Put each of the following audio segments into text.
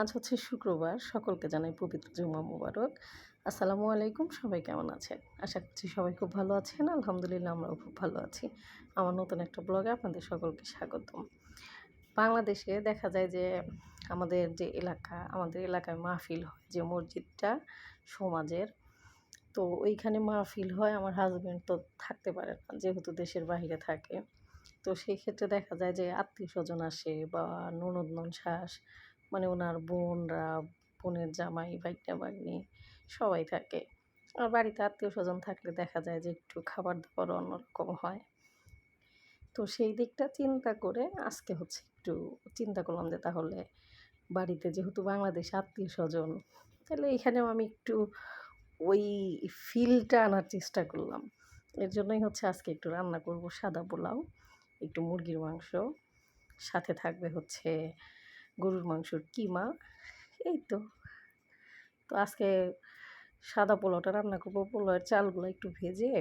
আজ হচ্ছে শুক্রবার। সকলকে জানাই পবিত্র জুমা মুবারক। আসসালামু আলাইকুম, সবাই কেমন আছেন? আশা করছি সবাই খুব ভালো আছেন। আলহামদুলিল্লাহ, আমরাও খুব ভালো আছি। আমার নতুন একটা ব্লগে আপনাদের সকলকে স্বাগতম। বাংলাদেশে দেখা যায় যে আমাদের যে এলাকা, আমাদের এলাকায় মাহফিল হয় যে মসজিদটা সমাজের। তো ওইখানে মাহফিল হয়, আমার হাজব্যান্ড তো থাকতে পারে না, যেহেতু দেশের বাইরে থাকে। তো সেই ক্ষেত্রে দেখা যায় যে আত্মীয় স্বজন আসে বা ননদ নন শ্বাস মানে ওনার বোনরা, বোনের জামাই বাইকটা বাগনি সবাই থাকে। আর বাড়িতে আত্মীয় স্বজন থাকলে দেখা যায় যে একটু খাবার দাবার অন্যরকম হয়। তো সেই দিকটা চিন্তা করে আজকে হচ্ছে একটু চিন্তা করলাম যে তাহলে বাড়িতে যেহেতু বাংলাদেশ আত্মীয় স্বজন তাহলে এখানেও আমি একটু ওই ফিলটা আনার চেষ্টা করলাম। এর জন্যই হচ্ছে আজকে একটু রান্না করব সাদা পোলাও, একটু মুরগির মাংস, সাথে থাকবে হচ্ছে গরুর মাংসর কিমা, এই তো। তো আজকে সাদা পোলাওটা রান্না করব, পোলাওয়ের চালগুলো একটু ভেজে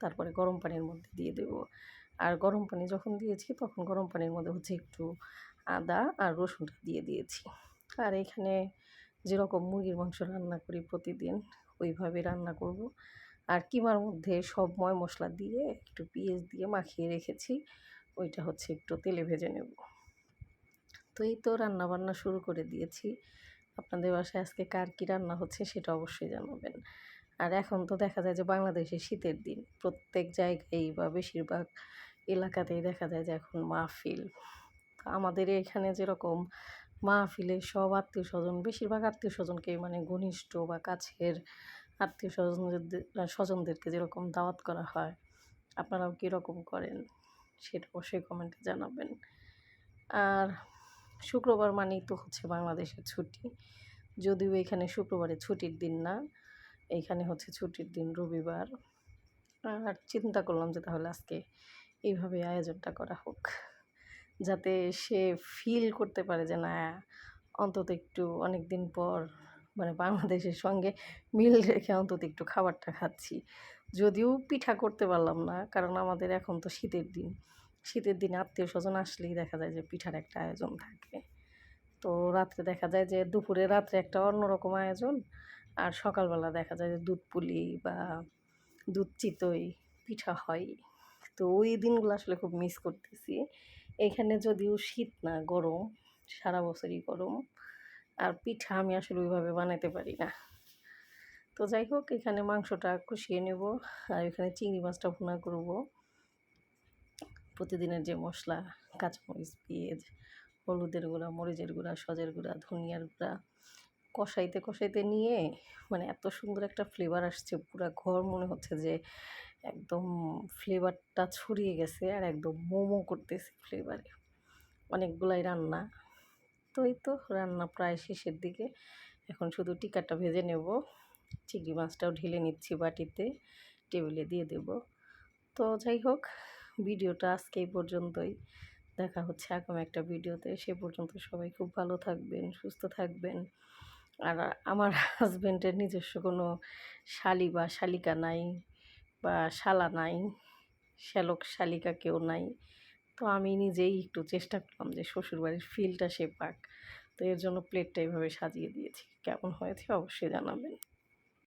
তারপরে গরম পানির মধ্যে দিয়ে দেব। আর গরম পানি যখন দিয়েছি তখন গরম পানির মধ্যে হচ্ছে একটু আদা আর রসুনটা দিয়ে দিয়েছি। আর এখানে যেরকম মুরগির মাংস রান্না করি প্রতিদিন, ওইভাবে রান্না করব। আর কিমার মধ্যে সব ময় মশলা দিয়ে একটু পেঁয়াজ দিয়ে মাখিয়ে রেখেছি, ওইটা হচ্ছে একটু তেলে ভেজে নেব। তো এই তো রান্নাবান্না শুরু করে দিয়েছি। আপনাদের বাসায় আজকে কার কী রান্না হচ্ছে সেটা অবশ্যই জানাবেন। আর এখন তো দেখা যায় যে বাংলাদেশে শীতের দিন, প্রত্যেক জায়গায় বা বেশিরভাগ এলাকাতেই দেখা যায় যে এখন মাহফিল। আমাদের এখানে যেরকম মাহফিলে সব আত্মীয় স্বজন বেশিরভাগ আত্মীয় স্বজনকে মানে ঘনিষ্ঠ বা কাছের আত্মীয় স্বজনদের স্বজনদেরকে যেরকম দাওয়াত করা হয়, আপনারাও কীরকম করেন সেটা অবশ্যই কমেন্টে জানাবেন। আর শুক্রবার মানেই তো হচ্ছে বাংলাদেশের ছুটি। যদিও এখানে শুক্রবারে ছুটির দিন না এইখানে হচ্ছে ছুটির দিন রবিবার। আর চিন্তা করলাম যে তাহলে আজকে এইভাবে আয়োজনটা করা হোক, যাতে সে ফিল করতে পারে যে না, অন্তত একটু অনেক দিন পর মানে বাংলাদেশের সঙ্গে মিল রেখে অন্তত একটু খাবারটা খাচ্ছি। যদিও পিঠা করতে পারলাম না, কারণ আমাদের এখন তো শীতের দিন। শীতের দিনে আত্মীয় স্বজন আসলেই দেখা যায় যে পিঠার একটা আয়োজন থাকে। তো রাত্রে দেখা যায় যে দুপুরে রাত্রে একটা অন্যরকম আয়োজন আর সকালবেলা দেখা যায় যে দুধ পুলি বা দুধ চিতই পিঠা হয়। তো ওই দিনগুলো আসলে খুব মিস করতেছি। এখানে যদিও শীত না, গরম, সারা বছরই গরম, আর পিঠা আমি আসলে ওইভাবে বানাতে পারি না। তো যাই হোক, এখানে মাংসটা কষিয়ে নেব আর এখানে চিংড়ি মাছটা ভুনা করব। প্রতিদিনের যে মশলা, কাঁচামরিচ, পেঁয়াজ, হলুদের গুঁড়া, মরিচের গুঁড়া, সজের গুঁড়া, ধনিয়ার গুঁড়া কষাইতে কষাইতে নিয়ে মানে এত সুন্দর একটা ফ্লেভার আসছে, পুরো ঘর মনে হচ্ছে যে একদম ফ্লেভারটা ছড়িয়ে গেছে আর একদম মোমো করতেছে ফ্লেভারে অনেকগুলাই রান্না। তো এই তো রান্না প্রায় শেষের দিকে। এখন শুধু টিকাটা ভেজে নেব। চিংড়ি মাছটাও ঢেলে নিচ্ছি বাটিতে, টেবিলে দিয়ে দেব। তো যাই হোক ভিডিওটা আজকে এই পর্যন্তই। দেখা হচ্ছে এখন একটা ভিডিওতে। সে পর্যন্ত সবাই খুব ভালো থাকবেন, সুস্থ থাকবেন। আর আমার হাজব্যান্ডের নিজস্ব কোনো শালি বা শালিকা নাই বা শালা নাই, শ্যালক শালিকা কেউ নাই। তো আমি নিজেই একটু চেষ্টা করলাম যে শ্বশুরবাড়ির ফিলটা সে পাক। তো এর জন্য প্লেটটা এইভাবে সাজিয়ে দিয়েছি। কেমন হয়েছে অবশ্যই জানাবেন।